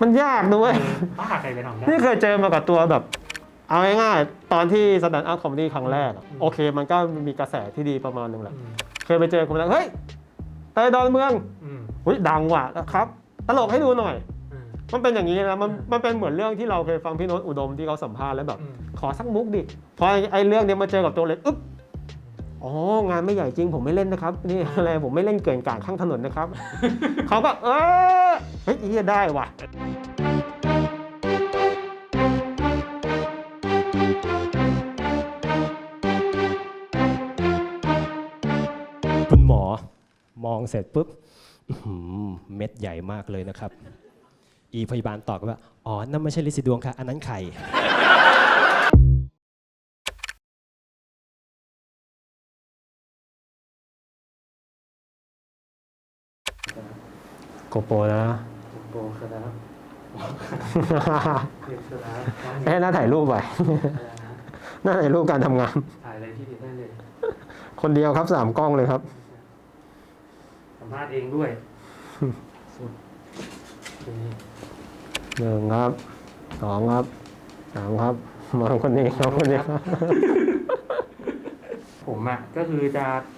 มันยากด้วยบ้าใครไปทำได้นี่เคยเจอมากับตัวแบบ เอาง่ายๆตอนที่สแตนด์อัพคอมดี้ครั้งแรกอะอืมโอเคมันก็มีกระแสที่ดีประมาณหนึ่งแหละ อืมเคยไปเจอคนแล้วเฮ้ยเตยดอนเมืองอืมอุ้ยดังว่ะครับ ตลกให้ดูหน่อย อืม มันเป็นอย่างนี้นะมันอืมมันเป็นเหมือนเรื่องที่เราเคยฟังพี่โน้ตอุดมที่เขาสัมภาษณ์แล้วแบบ อืม ขอสักมุกดิพอไอ้ไอ้เรื่องเนี้ยมาเจอกับตัวเล็กอึ๊บ อ๋องานไม่ใหญ่จริงผมไม่เล่นนะครับนี่อะไรผมไม่เล่นเกินกลางข้างถนนนะครับ เขาก็เออเฮ้ยได้ว่ะคุณหมอมองเสร็จปุ๊บเม็ดใหญ่มากเลยนะครับ อีพยาบาลตอบว่า อ๋อ นั่นไม่ใช่ลินสีดวงค่ะ อันนั้นไข่ โกโปรนะโปรคาราเรียกคาราเอ้ยน่าถ่ายรูปไว้น่าถ่ายรูปการทำงาน ถ่ายอะไรที่ดีได้เลย คนเดียวครับสามกล้องเลยครับ สัมภาษณ์เองด้วย สุดนี่หนึ่งครับสองครับสามครับ มาคนนี้ครับคนนี้ครับ ผมอะก็คือจะเ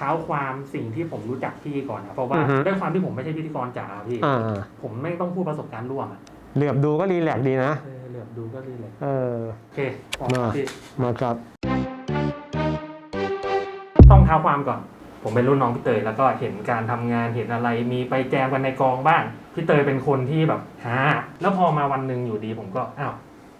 ท้าความสิ่งที่ผมรู้จักพี่ก่อนนะเพราะว่าอือฮึ ด้วยความที่ผมไม่ใช่พิธีกรจ๋าพี่ อ่าผมไม่ต้องพูดประสบการณ์ร่วมอะเหลือบดูก็รีแลกซ์ดีนะ เออเหลือบดูก็ดีเลยเออ โอเคพอมา พี่มาครับ ต้องเท้าความก่อน ผมเป็นรุ่นน้องพี่เตยแล้วก็เห็นการทำงานเห็นอะไรมีไปแจมกันในกองบ้างพี่เตยเป็นคนที่แบบหาแล้วพอมาวันหนึ่งอยู่ดีผมก็อ้าว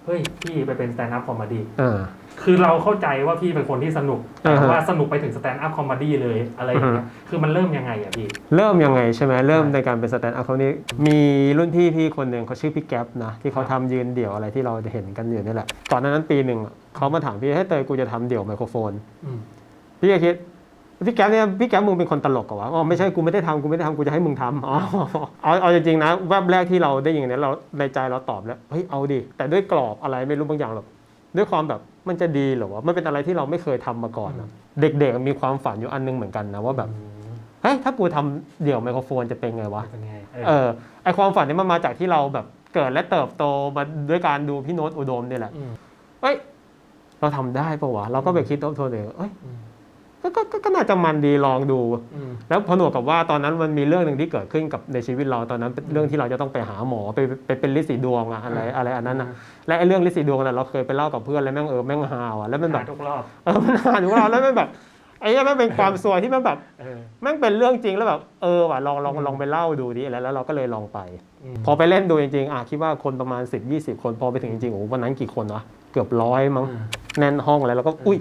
เฮ้ยพี่ไปเป็นสแตนด์อัพคอมเมดี้อ่า คือเราเข้าใจว่าพี่เป็นคนที่สนุกอ่าแต่ฮะว่าสนุกไปถึงสแตนด์อัพคอมเมดี้เลยอะไรอย่างเงี้ยคือมันเริ่มยังไงอะพี่ เริ่มยังไงใช่ไหมเริ่มใช่ในการเป็นสแตนด์อัพเขานี่มีรุ่นพี่พี่คนหนึ่งเขาชื่อพี่แก๊ปนะที่เขาทำยืนเดี่ยวอะไรที่เราจะเห็นกันอยู่นี่แหละก่อนหนานั้นปีหนึ่งอะเขามาถามพี่ให้ยเตยกูจะทำเดี่ยวไมโครโฟน อืม พี่ก็คิด พี่แก๊ปเนี่ยพี่แก๊ปมึงเป็นคนตลกเหรอวะอ๋อไม่ใช่กูไม่ได้ทำกูไม่ได้ทำกูจะให้มึงทำอ๋อเอาเอาจริงๆนะแวบแรกที่เราได้ยินอย่างนี้เราในใจเราตอบแล้วเฮ้ยเอาดิแต่ด้วยกรอบอะไรไม่รู้บางอย่างแบบด้วยความแบบมันจะดีเหรอวะมันเป็นอะไรที่เราไม่เคยทำมาก่อนนะเด็กๆมีความฝันอยู่อันนึงเหมือนกันนะว่าแบบเฮ้ยถ้ากูทำเดี่ยวไมโครโฟนจะเป็นไงวะเป็นไงเออเออไอความฝันนี้มันมาจากที่เราแบบเกิดและเติบโตมาด้วยการดูพี่โน้ตอุดมเนี่ยแหละมเอ้ยเราทำได้ปะวะเราก็ไปคิดทบทวนเองเอ้ยอืม ก็ก็ก็ก็น่าจะมันดีลองดู อืม แล้วผนวกกับว่าตอนนั้นมันมีเรื่องหนึ่งที่เกิดขึ้นกับในชีวิตเราตอนนั้นเป็นเรื่องที่เราจะต้องไปหาหมอไปไปเป็นลิสีดวงอะอะไรอะไรอันนั้นนะและไอ้เรื่องลิสีดวงน่ะเราเคยไปเล่ากับเพื่อนแล้วแม่งเออแม่งฮาวอะแล้วมันแบบหาทุกรอบเออมันฮาอยู่เราแล้วแม่งแบบไอ้เนี่ยแม่งเป็นความซวยที่แม่งแบบเออแม่งเป็นเรื่องจริงแล้วแบบเออว่ะลองลองอืมลองไปเล่าดูดิแล้วแล้วเราก็เลยลองไป มพอไปเล่นดูจริงๆอะคิดว่าคนประมาณ 10 20 คนพอไปถึงจริงๆโอ้โหวันนั้นกี่คนวะเกือบร้อยมั้งอืมแน่นห้องอะไรแล้วก็อืมอุ้ย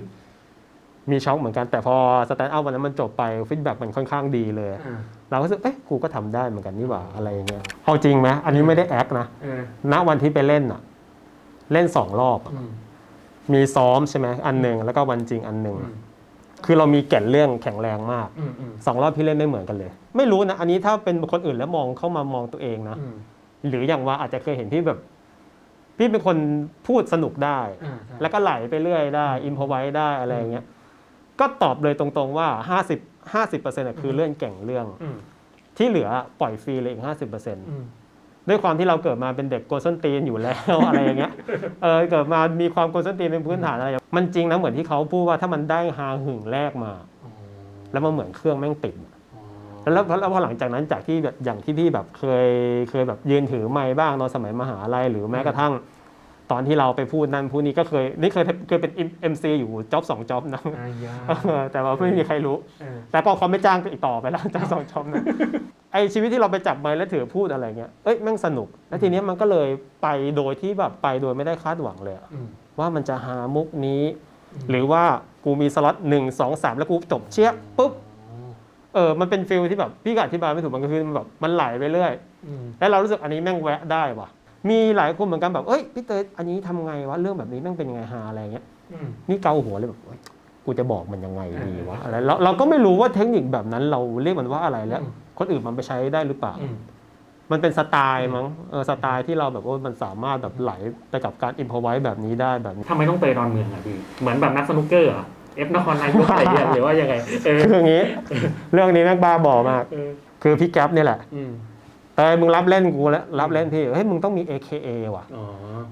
มีช็อกเหมือนกันแต่พอสแตนด์อัพวันนั้นมันจบไปฟีดแบ็กมันค่อนข้างดีเลยอืมเราก็รู้สึกเอ๊ะกูก็ทำได้เหมือนกันนี่หว่าอะไรอย่างเงี้ยเอาจริงไหมอันนี้ไม่ได้แอคนะเออณวันที่ไปเล่นอะเล่นสองรอบอะอืมมีซ้อมใช่ไหมอันหนึ่งแล้วก็วันจริงอันหนึ่งอืมคือเรามีแก่นเรื่องแข็งแรงมากอืมอืมสองรอบพี่เล่นไม่เหมือนกันเลย ไม่รู้นะอันนี้ถ้าเป็นคนอื่นแล้วมองเข้ามามองตัวเองนะ อืมหรืออย่างว่าอาจจะเคยเห็นพี่แบบ พี่เป็นคนพูดสนุกได้ อ่าใช่แล้วก็ไหลไปเรื่อยได้ อินพอไว้ได้อะไรอย่างเงี้ย ก็ตอบเลยตรงๆว่า 50 50%อะคือเรื่องเก่งเรื่อง อืมที่เหลือปล่อยฟรีเลยอีก 50%อืมด้วยความที่เราเกิดมาเป็นเด็กโกลส้นตีนอยู่แล้ว อะไรอย่างเงี้ยเออเกิดมามีความโกลส้นตีนเป็นพื้นฐานอะไรอย่างมันจริงนะเหมือนที่เขาพูดว่าถ้ามันได้ฮาหึงแรกมาอ๋อแล้วมันเหมือนเครื่องแม่งติดอ๋อแล้วแล้วแล้วพอหลังจากนั้นจากที่แบบอย่างที่พี่แบบเคยเคยแบบยืนถือไม้บ้างตอนสมัยมหาลัยหรือแม้กระทั่ง ตอนที่เราไปพูดนั่นพูดนี้ก็เคยนี่เคยเคยเป็น MC อยู่จ็อบสองจ็อบนะอายาเออแต่ว่าไม่มีใครรู้ เออแต่พอเขาไม่จ้างก็อีกต่อไปแล้วจ้างสองจ็อบนะไอชีวิตที่เราไปจับไม้แล้วถือพูดอะไรเงี้ยเอ้ยแม่งสนุก แล้วทีเนี้ยมันก็เลยไปโดยที่แบบไปโดยไม่ได้คาดหวังเลยอะอืมว่ามันจะหามุกนี้อืมหรือว่ากูมีสล็อตหนึ่งสองสามแล้วกูจบเชี่ยปุ๊บอ๋อเออมันเป็นฟิลที่แบบพี่ก็อธิบายไม่ถูกมันก็คือมันแบบมันไหลไปเรื่อย อืมแล้วเรารู้สึกอันนี้แม่งแวะได้ว่ะ มีหลายคนเหมือนกันแบบเอ้ยพี่เตยอันนี้ทำไงวะเรื่องแบบนี้แม่งเป็นยังไงฮาอะไรเงี้ยอืมนี่เกาหัวเลยแบบเฮ้ยกูจะบอกมันยังไงดีวะอะไรเราเราก็ไม่รู้ว่าเทคนิคแบบนั้นเราเรียกมันว่าอะไรแล้วอืมคนอื่นมันไปใช้ได้หรือเปล่าอืมมันเป็นสไตล์มั้งเออสไตล์ที่เราแบบว่ามันสามารถแบบไหลไปกับการอินพอไว้แบบนี้ได้แบบนี้ทำไมต้องเตยดอนเมืองอะพี่เหมือนแบบนักสนุกเกอร์เหรอเอฟนครนายกอะไรอย่างเงี้ยหรือว่ายังไงเออคืออย่างนี้ เรื่องนี้แม่งบ้าบอมากเออคือพี่แก๊ปเนี่ยแหละอืมต เตยมึงรับเล่นกูแล้วรับเล่นพี่เฮ้ยมึงต้องมี AKA ว่ะ อ๋อ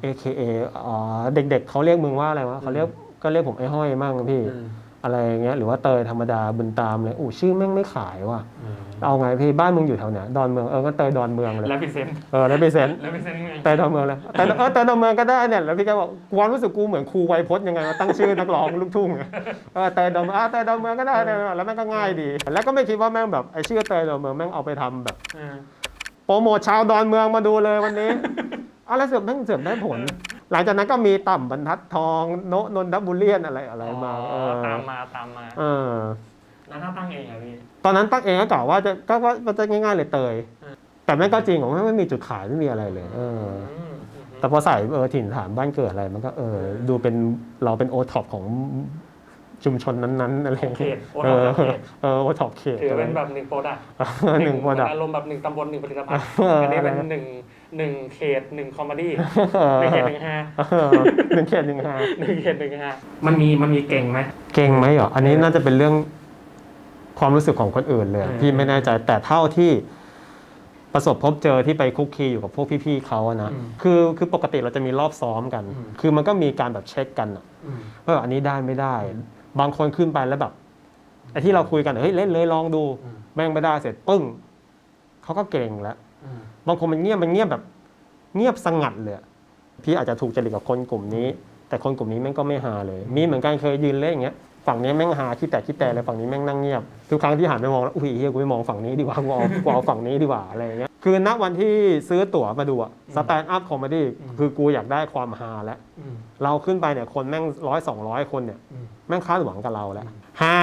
AKA อ๋อเด็กๆเขาเรียกมึงว่าอะไรวะเขาเรียกก็เรียกผมไอ้ห้อยมั่งพี่ อืม อะไรอย่างเงี้ยหรือว่าเตยธรรมดาบุญตามเลยอู้ชื่อแม่งไม่ขายว่ะ อืมเอาไงพี่บ้านมึงอยู่แถวไหนดอนเมืองเออก็เตยดอนเมืองเลยแล้วพิเศษเออแล้วไปเซ็นแล้วพิเศษยังไงเตยดอนเมืองเลยแต่เออเตยดอนเมืองก็ได้เนี่ยแล้วพี่ก็บอกความรู้สึกกูเหมือนครูไวยพจน์ยังไงวะตั้งชื่อนักร้องลูกทุ่งอะเออเตยดอนเมืองอะเตยดอนเมืองก็ได้เนี่ยแล้วแม่งก็ง่ายดี แล้วก็ไม่คิดว่าแม่งแบบไอ้ชื่อเตยดอนเมืองแม่งเอาไปทำแบบเออ โปรโมทชาวดอนเมืองมาดูเลยวันนี้ อะไรเสือกแม่งเสือกได้ผล หลังจากนั้นก็มีต่ำบรรทัดทองโนะนนทบุรียนอะไรอะไรมาเออตามมาตามมาเออแล้วถ้าตั้งเองอะพี่ตอนนั้นตั้งเองก็กล่าวว่าจะก็ก็มันจะง่าย ๆ เลยเตยอืมแต่แม่งก็จริงของแม่งไม่มีจุดขายไม่มีอะไรเลย เอออืมแต่พอใส่เออถิ่นฐานบ้านเกิดอะไรมันก็เออดูเป็นเราเป็นโอท็อปของ ชุมชนนั้นๆอะไรอย่างเขเงี้ยตโอท็อปเขตเออโอท็อปเขตถือเป็นแบบหนึ่งโปรดักต์หนึ่งโปรดักอารมณ์แบบหนึ่งตำบลหนึ่งผลิตภัณฑ์เอออัอันนี้เป็นหนึ่งหนึ่งเขตหนึ่งคอมเมดี้หนึ่งเขตหนึ่งฮาหนึ่งเขตหนึ่งฮะหนึ่งเขตหนึ่งฮามันมีมันมีเก่งไหมเก่งไหมเหรออันนี้น่าจะเป็นเรื่องความรู้สึกของคนอื่นเลยเออพี่ไม่แน่ใจแต่เท่าที่ประสบพบเจอที่ไปคุกคีอยู่กับพวกพี่ๆเขาอะนะคือคือปกติเราจะมีรอบซ้อมกันอืมคือมันก็มีการแบบเช็คกันอะอืมว่าแบบอันนี้ได้ไม่ได้ บางคนขึ้นไปแล้วแบบไอ้ที่เราคุยกันเฮ้ยเล่นเลยลองดูอืมแม่งไม่ได้เสร็จปึ้งเขาก็เก่งแล้วอืมบางคนมันเงียบมันเงียบแบบ เงียบสงัดเลยอะพี่อาจจะถูกจริตกับคนกลุ่มนี้ แต่คนกลุ่มนี้แม่งก็ไม่ฮาเลย มีเหมือนกันเคยยืนเล่นอย่างเงี้ยฝั่งนี้แม่งฮาขี้แต่ขี้แต่เลยฝั่งนี้แม่งนั่งเงียบทุกครั้งที่หันไปมองแล้วอุ้ยเฮียกูไม่มองฝั่งนี้ดีกว่ากูเอากูเอาฝั่งนี้ดีกว่าอะไรอย่างเงี้ย คือณวันที่ซื้อตั๋วมาดูอะสแตนด์อัพคอมเมดี้คือกูอยากได้ความฮาแล้วอืมเราขึ้นไปเนี่ยคนแม่งร้อยสองร้อยคนเนี่ยอืมแม่งคาดหวังกับเราแล้วฮา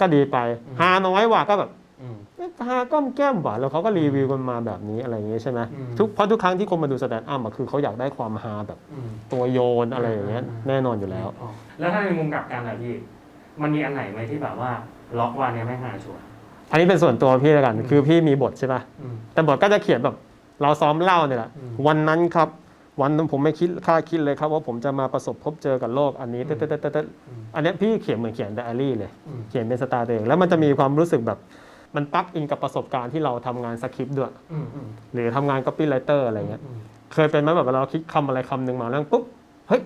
ก็ดีไปอืมฮาน้อยว่ะก็แบบอืมเอ๊ะฮาก้อมแก้มหวานแล้วเขาก็รีวิวกันมาแบบนี้อะไรอย่างเงี้ยใช่ไหมอืมทุกเพราะทุกครั้งที่คนมาดูสแตนด์อัพอะคือเขาอยากได้ความฮาแบบอืมตัวโยนอะไรอย่างเงี้ยอืมแน่นอนอยู่แล้ว แล้วถ้าในมุมกลับกันอะพี่มันมีอันไหนไหมที่แบบว่าล็อกว่าเนี่ยไม่งหาชัวร์ อันนี้เป็นส่วนตัวพี่แล้วกันอืมคือพี่มีบทใช่ป่ะอืมแต่บทก็จะเขียนแบบ เราซ้อมเล่าเนี่ยแหละอืมวันนั้นครับ วันนั้นผมไม่คิดคาดคิดเลยครับ ว่าผมจะมาประสบพบเจอกับโลกอันนี้อืมเต๊ดเต๊ดเต๊ดเต๊ดอืมอันเนี้ยพี่เขียนเหมือนเขียนไดอารี่เลยอืมเขียนเป็นสไตล์ตัวเองแล้วมันจะมีความรู้สึกแบบมันปลักอินกับประสบการณ์ที่เราทำงานสคริปต์ด้วยอืมอืมหรือทำงาน copywriter อะไรเงี้ยอืมเคยเป็นไหมแบบเวลาเราคิดคำอะไรคำหนึ่งมาแล้วปุ๊บเฮ้ย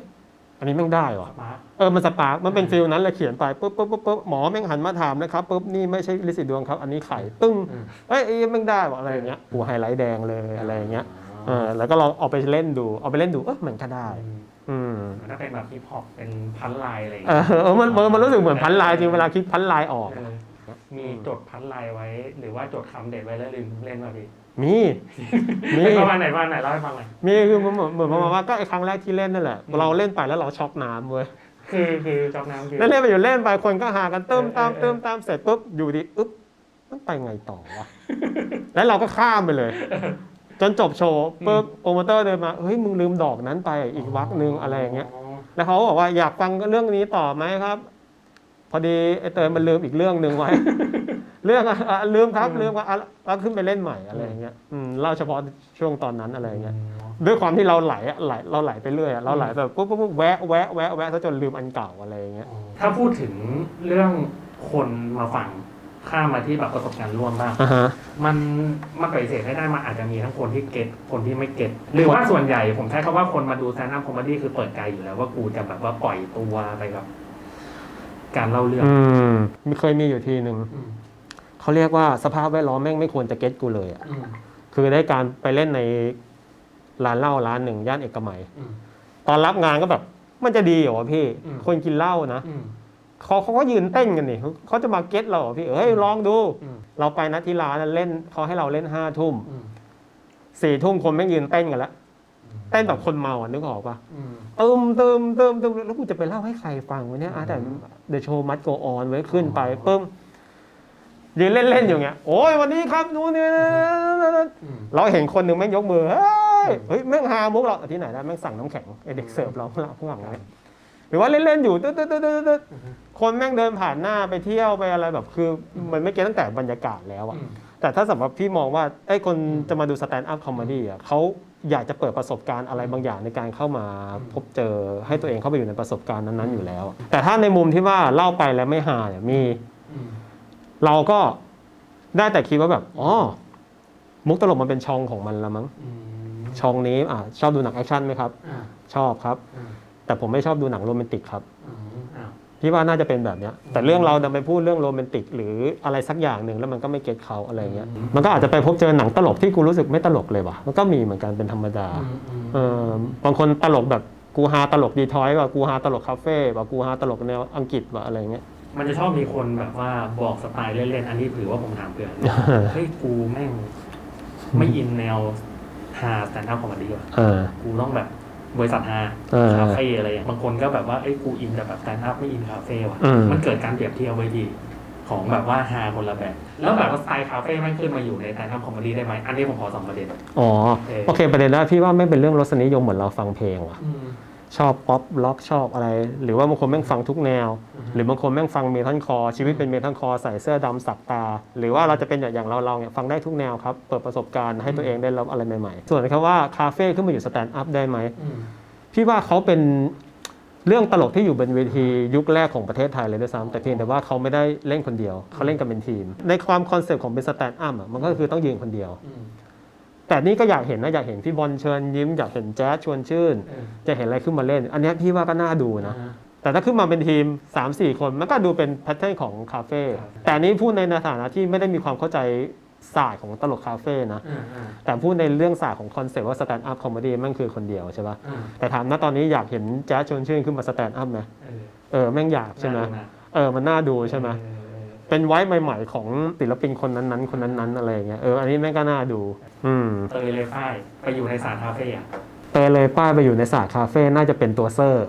อันนี้แม่งได้ว่ะสปาร์คเออมันสปาร์กมันเป็นฟิลนั้นเลยเขียนไปปุ๊บปุ๊บปุ๊บปุ๊บหมอแม่งหันมาถามนะครับปุ๊บนี่ไม่ใช่ลิสิดดวงครับ อันนี้ไข่ตึ้งอืมเอ้ยไอ้แม่งได้ว่ะอะไรอย่างเงี้ยกูไฮไลท์แดงเลยอะไรอย่างเงี้ยเออแล้วก็ลองเอาไปเล่นดูเอาไปเล่นดูเออมันก็ได้อืมอืมถ้าเป็นแบบฮิปฮอปเป็นพันลายอะไรอย่างเอเงี้ยอเออมันมันมันรู้สึกเหมือนพันลายจริงเวลาคิดพันลายออกเออมีจดพันลายไว้ หรือว่าจดคำเด็ดไว้แล้วลืมเล่นมาพี่ มีมีประมาณไหนประมาณไหนเล่าให้ฟังหน่อยมีคือเหมือนเหมือนประมาณว่าก็ไอ้ครั้งแรกที่เล่นนั่นแหละอืมเราเล่นไปแล้วเราช็อกน้ำเว้ยคือคือจอกน้ำคือเล่นเล่นไปอยู่เล่นไปคนก็หากันเติมตามเออเออเติมตามเสร็จปุ๊บอยู่ดีอึ๊บมันไปไงต่อวะแล้วเราก็ข้ามไปเลย จนจบโชว์ปุ๊บโปรโมเตอร์เดินมาเฮ้ยมึงลืมดอกนั้นไปอีกวักหนึ่งอะไรอย่างเงี้ยแล้วเขาก็บอกว่าอยากฟังเรื่องนี้ต่อไหมครับ พอดีไอ้เตยมันลืมอีกเรื่องหนึ่งไว้ เรื่องอะอะลืมครับลืมก็อะแล้วขึ้นไปเล่นใหม่อะไรอย่างเงี้ยอืมเล่าเฉพาะช่วงตอนนั้นอะไรอย่างเงี้ยด้วยความที่เราไหลอะไหลเราไหลไปเรื่อยอะเราไหลแบบปุ๊บปุ๊บปุ๊บแวะแวะแวะแวะซะจนลืมอันเก่าอะไรอย่างเงี้ย ถ้าพูดถึงเรื่องคนมาฟังข้ามมาที่แบบประสบการณ์ร่วมบ้าง อ่าฮะ มันมันปฏิเสธไม่ได้มันอาจจะมีทั้งคนที่เก็ตคนที่ไม่เก็ตหรือว่าส่วนใหญ่ผมใช้คำว่าคนมาดูแซนด์อัพคอมเมดี้คือเปิดใจอยู่แล้วว่ากูจะแบบว่าปล่อยตัวไปกับการเล่าเรื่องอืมมีเคยมีอยู่ทีหนึ่ง อืม เขาเรียกว่าสภาพแวดล้อมแม่งไม่ควรจะเก็ตกูเลยอะอืมคือได้การไปเล่นในร้านเหล้าร้านหนึ่งย่านเอกมัย อืม ตอนรับงานก็แบบ มันจะดีเหรอวะพี่ อืม คนกินเหล้านะอืม เขาเขาก็ยืนเต้นกันนี่เขาจะมาเก็ตเราเหรอพี่เอ้ยลองดู อืม เราไปนัดที่ร้านเล่นเขาให้เราเล่นห้าทุ่มอืม สี่ทุ่มคนแม่งยืนเต้นกันแล้วเต้นแบบคนเมาอะนึกออกปะอืม เติมเติมเติมเติมแล้วกูจะไปเล่าให้ใครฟังวะเนี่ยอะแต่เดอะโชว์มัดโกออนไว้ขึ้นไปปึ้ม ยืนเล่นเล่นๆอยู่เงี้ยโอ้ยวันนี้ครับนู้นนี่อืมเราเห็นคนหนึ่งแม่งยกมือเฮ้ยเฮ้ยแม่งหามุกเราที่ไหนได้แม่งสั่งน้ำแข็งไอเด็กเสิร์ฟเราข้างหลังข้างหลังเนี่ยหรือว่าเล่นๆอยู่ตึ๊ดตึ๊ดตึ๊ดตึ๊ดตึ๊ดคนแม่งเดินผ่านหน้าไปเที่ยวไปอะไรแบบคือ มันไม่เก็ตตั้งแต่บรรยากาศแล้วอะอืมแต่ถ้าสำหรับพี่มองว่าไอ้คนจะมาดูสแตนด์อัพคอมเมดี้อะเขาอยากจะเปิดประสบการณ์อะไรบางอย่างในการเข้ามาพบเจอให้ตัวเองเข้าไปอยู่ในประสบการณ์นั้นๆอยู่แล้ว แต่ถ้าในมุมที่ว่าเล่าไปแล้วไม่หาเนี่ยมีอืม เราก็ได้แต่คิดว่าแบบอ๋อมุกตลกมันเป็นช่องของมันละมั้งอืมช่องนี้อะชอบดูหนังแอคชั่นไหมครับอ่าชอบครับอ่าแต่ผมไม่ชอบดูหนังโรแมนติกครับอืมอ้าวพี่ว่าน่าจะเป็นแบบเนี้ย แต่เรื่องเราดันไปพูดเรื่องโรแมนติก หรืออะไรสักอย่างหนึ่งแล้วมันก็ไม่เก็ตเขาอะไรเงี้ย มันก็อาจจะไปพบเจอหนังตลกที่กูรู้สึกไม่ตลกเลยว่ะ มันก็มีเหมือนกันเป็นธรรมดาอืมอืมเออบางคนตลกแบบกูฮาตลกดีทอยว่ากูฮาตลกคาเฟ่ว่ากูฮาตลกแนวอังกฤษว่าอะไรเงี้ย มันจะชอบมีคนแบบว่าบอกสไตล์เล่นๆ อันนี้ถือว่าผมถามเพื่อนเฮ้ยกูแม่งไม่อินแนวฮาสแตนด์อัพคอมเมดี้ว่ะเออกูต้องแบบบริษัทฮาเออคาเฟ่อะไรอย่างบางคนก็แบบว่าเอ้ยกูอินแต่แบบสแตนด์อัพไม่อินคาเฟ่ว่ะอืมมันเกิดการเปรียบเทียบไว้ดีของแบบว่าฮาคนละแบบ แล้วแบบว่าสไตล์คาเฟ่แม่งขึ้นมาอยู่ในสแตนด์อัพคอมเมดี้ได้ไหมอันนี้ผมขอสองประเด็น อ๋อเออโอเค ประเด็นแรกพี่ว่าไม่เป็นเรื่องรสนิยมเหมือนเราฟังเพลงว่ะอืม ชอบป๊อปล็อกชอบอะไร หรือว่าบางคนแม่งฟังทุกแนวอือฮึหรือบางคนแม่งฟังเมทัลคอร์ชีวิตเป็นเมทัลคอร์ใส่เสื้อดำสักตา หรือว่าเราจะเป็นอย่างเราเราเนี่ยฟังได้ทุกแนวครับ เปิดประสบการณ์ให้ตัวเองได้รับอะไรใหม่ๆ ส่วนคำว่าคาเฟ่ขึ้นมาอยู่สแตนด์อัพได้ไหมอืมพี่ว่าเขาเป็นเรื่องตลกที่อยู่บนเวทียุคแรกของประเทศไทยเลยด้วยซ้ำแต่เพียงแต่ว่าเขาไม่ได้เล่นคนเดียว เขาเล่นกันเป็นทีม ในความคอนเซปต์ของเป็นสแตนด์อัพอะมันก็คือต้องยืนคนเดียวอืม แต่นี่ก็อยากเห็นนะอยากเห็นพี่บอลเชิญยิ้มอยากเห็นแจ๊สชวนชื่นเออจะเห็นอะไรขึ้นมาเล่น อันเนี้ยพี่ว่าก็น่าดูนะอ่าแต่ถ้าขึ้นมาเป็นทีม 3-4 คนมันก็ดูเป็นแพทเทิร์นของคาเฟ่ครับแต่อันนี้พูดในฐานะที่ไม่ได้มีความเข้าใจศาสตร์ของตลกคาเฟ่นะอ่าอ่าแต่พูดในเรื่องศาสตร์ของคอนเซ็ปต์ว่าสแตนด์อัพคอมเมดี้มันคือคนเดียวใช่ปะอ่าแต่ถามนะตอนนี้อยากเห็นแจ๊สชวนชื่นขึ้นมาสแตนด์อัพไหมเออเออแม่งอยากใช่ไหมน่าดูนะเออมันน่าดูใช่ไหม เออเออเป็นไว้ใหม่ ๆ ของศิลปินคนนั้นๆ คนนั้นๆอะไรอย่างเงี้ยเอออันนี้แม่งก็น่าดู อืมเตยเลยป้ายไปอยู่ในสารคาเฟ่อะเตยเลยป้ายไปอยู่ในศาสตร์คาเฟ่น่าจะเป็นตัวเซอร์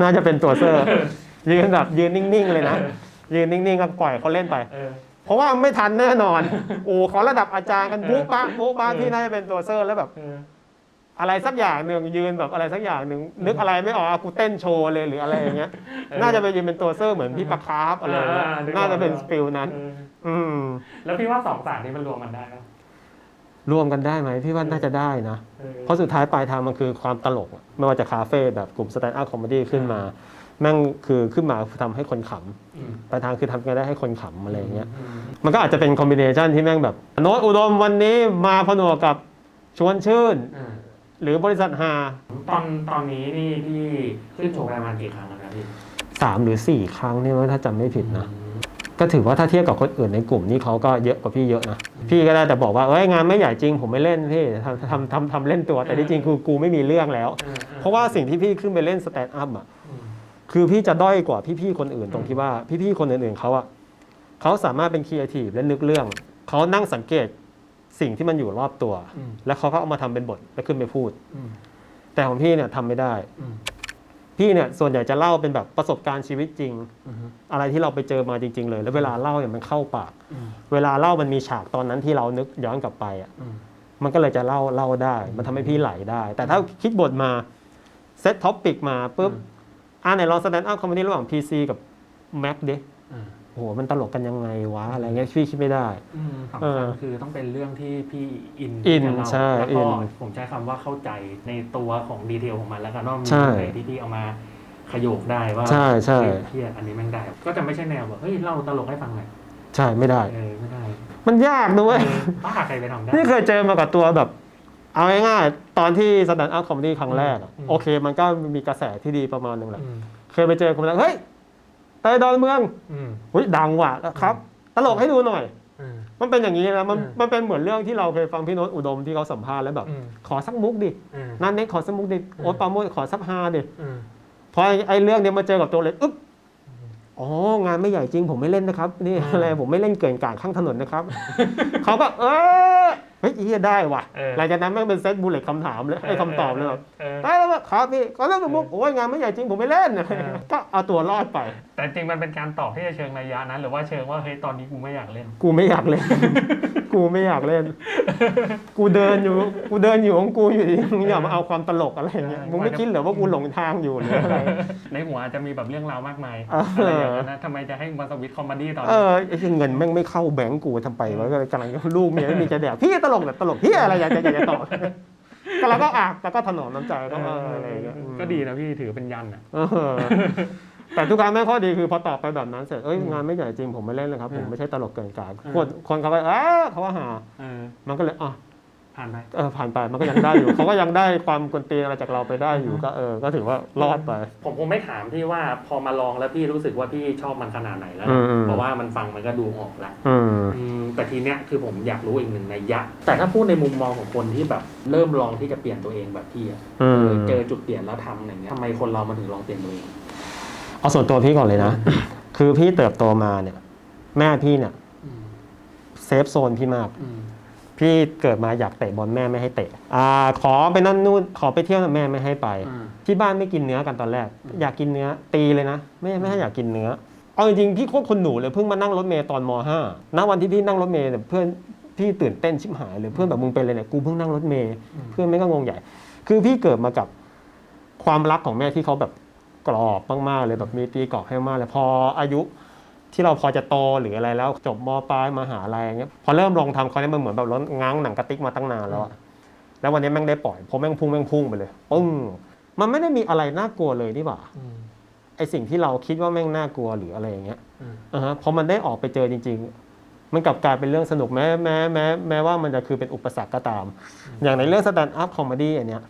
น่าจะเป็นตัวเซอร์ ยืนแบบยืนนิ่งๆเลยนะยืนนิ่งๆก็ปล่อยเขาเล่นไป เออ เพราะว่าไม่ทันแน่นอน โอ้เขาระดับอาจารย์กันบุ๊กบ้าบุ๊กบ้าเออที่น่าจะเป็นตัวเซอร์แล้วแบบ เออ อะไรสักอย่างหนึ่งยืนแบบอะไรสักอย่างหนึ่งนึกอะไรไม่ออกอะกูเต้นโชว์เลยหรืออะไรอย่างเงี้ย น่าจะไปยืนเป็นตัวเซอร์เหมือนพี่ปะคาร์ฟอะไรอย่างเงี้ยอ่านึกออก น่าจะเป็นสปิลนั้นเอออืมแล้วพี่ว่าสองสารนี้มันรวมกันได้ไหมรวมกันได้ไหมพี่ว่าน่าจะได้นะ เออ เพราะสุดท้ายปลายทางมันคือความตลกอะไม่ว่าจะคาเฟ่แบบกลุ่มสแตนด์อัพคอมเมดี้ขึ้นมาแม่งคือขึ้นมาทำให้คนขอืมำปลายทางคือทำกันได้ให้คนขำอะไรอย่างเงี้ยอืมมันก็อาจจะเป็นคอมบิเนชันที่แม่งแบบ โน้ตอุดมวันนี้มาผนวกกับชวนชื่น อ่า หรือบริษัทฮาตอนตอนนี้นี่พี่ขึ้นโชว์ประมาณกี่ครั้งแล้วนะพี่สามหรือสี่ครั้งนี่ว่าถ้าจำไม่ผิดนะ ก็ถือว่าถ้าเทียบกับคนอื่นในกลุ่มนี่เขาก็เยอะกว่าพี่เยอะนะ พี่ก็ได้แต่บอกว่าเอ้ยงานไม่ใหญ่จริงผมไม่เล่นพี่ทำทำทำทำเล่นตัวแต่ที่จริงคือกูไม่มีเรื่องแล้วออออเพราะว่าสิ่งที่พี่ขึ้นไปเล่นสแตนด์อัพอะอืมคือพี่จะด้อยกว่าพี่ๆคนอื่นตรงที่ว่าพี่ๆคนอื่นๆเขาอะเขาสามารถเป็นครีเอทีฟและนึกเรื่องเขานั่งสังเกต สิ่งที่มันอยู่รอบตัว อืม แล้วเขาก็เอามาทำเป็นบทแล้วขึ้นไปพูด อืมแต่ของพี่เนี่ยทำไม่ได้ อืมพี่เนี่ยส่วนใหญ่จะเล่าเป็นแบบประสบการณ์ชีวิตจริง อืมอะไรที่เราไปเจอมาจริง ๆ เลย แล้วเวลาเล่าเนี่ยมันเข้าปาก อืมเวลาเล่ามันมีฉากตอนนั้นที่เรานึกย้อนกลับไปอะอืม มันก็เลยจะเล่าเล่าได้ มันทำให้พี่ไหลได้ แต่ถ้าคิดบทมาเซตท็อปปิกมาปุ๊บอ่าไหนลองแสดงอัพคอมเมดี้ระหว่าง PC กับ Mac ดิอืม โอ้โหมันตลกกันยังไงวะอะไรเงี้ยพี่คิดไม่ได้ อืมสำเอคัอญคือต้องเป็นเรื่องที่พี่อินอินกับเราใช่แล้วอิก็นผมใช้คำว่าเข้าใจในตัวของดีเทลของมันแล้วก็นอกมีใช่อะไรที่พี่เอามาขยโยกได้ว่าใช่ใช่ เฮ้ยเพียอันนี้แม่งได้ ก็จะไม่ใช่แนวแบบเฮ้ยเล่าตลกให้ฟังหน่อยใช่ไม่ได้ เออไม่ได้มันยากด้วย เออบ้าใครไปทำได้ นี่เคยเจอมากับตัวแบบ เอาง่ายๆตอนที่แสดงอัพคอมเมดี้ครั้งแรกอะอืม โอเค มันก็มีกระแสที่ดีประมาณหนึงแหละ อืมเคยไปเจอคนแล้วเฮ้ยเตยดอนเมืองอืมหุ้ยดังว่ะครับ ตลกให้ดูหน่อย อืม มันเป็นอย่างนี้นะ มันอืมมันเป็นเหมือนเรื่องที่เราเคยฟังพี่โน้ตอุดมที่เขาสัมภาษณ์แล้วแบบ อืม ขอสักมุกดิ อืม นันเน็กขอสักมุกดิ โอ๊ตปราโมดขอสักฮาดิ อืม พอไอ้ไอ้เรื่องเนี้ยมาเจอกับตัวเลยอึ๊บอ๋อ งานไม่ใหญ่จริงผมไม่เล่นนะครับ นี่อืม อะไรผมไม่เล่นเกินกลางข้างถนนนะครับ เขาก็เออเฮ้ยอียได้ว่ะ เออ หลังจากนั้นแม่งเป็นเซตบูลเลตคำถามเลยไอ้คำตอบเลยแบบ เออ ได้แล้วครับพี่ก็เรื่องสมมุกโอ้ยงานไม่ใหญ่จริงผมไม่เล่น เออ ก็เอาตัวรอดไป แต่จริงมันเป็นการตอบที่จะเชิงระยะนั้น หรือว่าเชิงว่าเฮ้ยตอนนี้กูไม่อยากเล่น กูไม่อยากเล่น กูไม่อยากเล่น กูเดินอยู่ กูเดินอยู่ของกูอยู่ดีมึงอย่ามาเอาความตลกอะไรอย่างเงี้ยเออมึงไม่คิดเหรอว่ากูหลงทางอยู่หรืออะไร ในหัวอาจจะมีแบบเรื่องราวมากมายเออออะไรอย่างนั้นนะทำไมจะให้มาสวิตช์คอมเมดี้ตอนเอนี้อไอ้เงินแม่งไม่เข้าแบงก์กูทำไปวะก็เลยกำลังลูกเมียไม่มีจะแดกพี่ตลกแบบตลกพี่อะไรอยากจะอยากจะตอบก็แล้วก็อะแล้วก็ถนอมน้ำใจก็เอออะไรอย่างเงี้ยก็ดีนะพี่ถือเป็นยันอะเออ แต่ทุกครั้งแม่งข้อดีคือพอตอบไปแบบนั้นเสร็จเอ้ยอืมงานไม่ใหญ่จริงผมไม่เล่นเลยครับ ผมอ่าไม่ใช่ตลกเกินกาอ่าคนคนเขาไปเออเขาว่าหา เออมันก็เลยอะผ่านไป เออผ่านไปมันก็ยังได้อยู่ เขาก็ยังได้ความกวนตีนอะไรจากเราไปได้อยู่ก็เออก็ถือว่ารอดไป ผมคงไม่ถามพี่ว่าพอมาลองแล้วพี่รู้สึกว่าพี่ชอบมันขนาดไหนแล้วอืมอืม เพราะว่ามันฟังมันก็ดูออกละอืม อืมแต่ทีเนี้ยคือผมอยากรู้อีกหนึ่งในยยะ แต่ถ้าพูดในมุมมองของคนที่แบบเริ่มลองที่จะเปลี่ยนตัวเองแบบพี่อะอืม เจอจุดเปลี่ยนแล้วทำอย่างเงี้ยทำไมคนเรามันถึงลองเปลี่ยนตัวเอง เอาส่วนตัวพี่ก่อนเลยนะ คือพี่เติบโตมาเนี่ย แม่พี่เนี่ยอืมเซฟโซนพี่มากอืมพี่เกิดมาอยากเตะบอลแม่ไม่ให้เตะอ่าขอไปนั่นนู่นขอไปเที่ยวแม่ไม่ให้ไปอืมที่บ้านไม่กินเนื้อกันตอนแรกอืมอยากกินเนื้อตีเลยนะไม่ไม่ให้อยากกินเนื้อเอาจริงๆพี่โคตรคนหนูเลยเพิ่งมานั่งรถเมย์ตอนม .5 ณวันที่พี่นั่งรถเมย์เนี่ยเพื่อนพี่ตื่นเต้นชิบหายเลยเพื่อนแบบมึงเป็นเลยเนี่ยกูเพิ่งนั่งรถเมย์เพื่อนไม่ก็งงใหญ่ คือพี่เกิดมากับความรักของแม่ที่เขาแบบ กรอบมากๆเลยแบบมีตีกรอบให้มากเลยพออายุที่เราพอจะโตหรืออะไรแล้วจบมปลายมหาลัยอย่างเงี้ยพอเริ่มลองทำเขาเนี่ยมันเหมือนแบบรถง้างหนังกระติกมาตั้งนานแล้วอะแล้ววันนี้แม่งได้ปล่อยพอแม่งพุ่งแม่งพุ่งไปเลยปึ้งมันไม่ได้มีอะไรน่ากลัวเลยนี่หว่าอืมไอสิ่งที่เราคิดว่าแม่งน่ากลัวหรืออะไรอย่างเงี้ยอืมอ่าฮะพอมันได้ออกไปเจอจริง ๆ มันกลับกลายเป็นเรื่องสนุกแม้แม้แม้แม้ว่ามันจะคือเป็นอุปสรรคก็ตาม อย่างในเรื่องสแตนด์อัพคอมเมดี้อันเนี้ย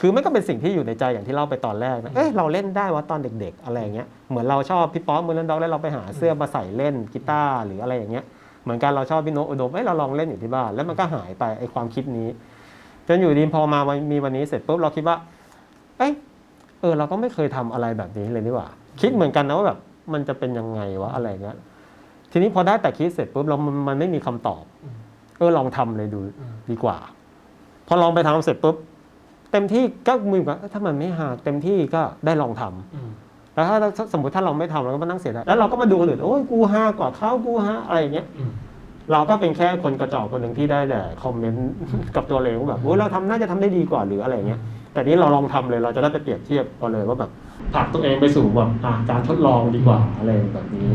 คือมันก็เป็นสิ่งที่อยู่ในใจอย่างที่เล่าไปตอนแรกนะเอ้ยเราเล่นได้ว่าตอนเด็ก ๆ อะไรอย่างเงี้ย เหมือนเราชอบพี่ป๊อปมือนันด็อกแล้วเราไปหาเสื้อมาใส่เล่นกีตาร์หรืออะไรอย่างเงี้ย เหมือนกันเราชอบพี่โนตอุดมเอ้ยเราลองเล่นอยู่ที่บ้าน แล้วมันก็หายไปไอความคิดนี้ จนอยู่ดีพอมาวันมีวันนี้เสร็จปุ๊บเราคิดว่า เอ้ยเออเราก็ไม่เคยทำอะไรแบบนี้เลยนี่หว่า คิดเหมือนกันนะว่าแบบมันจะเป็นยังไงวะอะไรเงี้ย ทีนี้พอได้แต่คิดเสร็จปุ๊บเรามันมันไม่มีคำตอบอืมเออลองทำเลยดูอืมดีกว่า พอลองไปทำเสร็จปุ๊บ เต็มที่ก็มือว่าถ้ามันไม่หากเต็มที่ก็ได้ลองทำอืมแล้วถ้าถ้าสมมติถ้าเราไม่ทำเราก็มานั่งเสียดายแล้วเราก็มาดูคนอื่นโอ้ยกูห้ากว่าเขากูห้าอะไรอย่างเงี้ยอืมเราก็เป็นแค่คนกระจอกคนหนึ่งที่ได้แต่คอมเมนต์กับตัวเราเองว่าแบบโอ้ยเราทำน่าจะทำได้ดีกว่าหรืออะไรอย่างเงี้ยแต่นี้เราลองทำเลยเราจะได้ไปเปรียบเทียบกันเลยว่าแบบผลักตัวเองไปสู่แบบอะการทดลองดีกว่าอะไรแบบนี้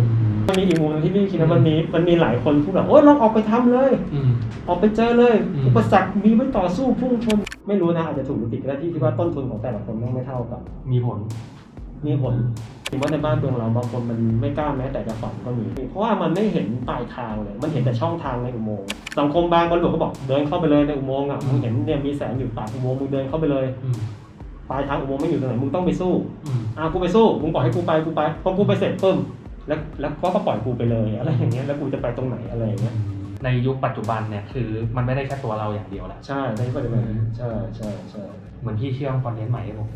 มันมีอีกมุมหนึ่งที่พี่คิดว่ามันมีมันมีหลายคนพูดแบบโอ้ยลองออกไปทำเลยอืมออกไปเจอเลยอืมอุปสรรคมีไว้ต่อสู้พุ่งชน ไม่รู้นะอาจจะถูกหรือผิดก็ได้ที่ที่ว่าต้นทุนของแต่ละคนไม่ไม่เท่ากันมีผล มีผลถึงว่าในบ้านเมืองเราบางคนมันไม่กล้าแม้แต่จะฝันก็มีเพราะว่ามันไม่เห็นปลายทางเลย มันเห็นแต่ช่องทางในอุโมงค์สังคมบางคนบอกก็บอกเดินเข้าไปเลยในอุโมงค์อะมึงเห็นเนี่ยมีแสงอยู่ปากอุโมงค์มึงเดินเข้าไปเลยอืมปลายทางอุโมงค์ไม่อยู่ตรงไหนมึงต้องไปสู้อืมอะกูไปสู้มึงปล่อยให้กูไปกูไปพอกูไปเสร็จปึ้ม แล้วแล้วก็ก็ปล่อยกูไปเลยอะไรอย่างเงี้ยแล้วกูจะไปตรงไหนอะไรอย่างเงี้ยในยุคปัจจุบันเนี่ยคือมันไม่ได้แค่ตัวเราอย่างเดียวแหละใช่ในปัจจุบันใช่ใช่ใช่เหมือนพี่เชื่อมคอนเทนต์ใหม่ให้ผม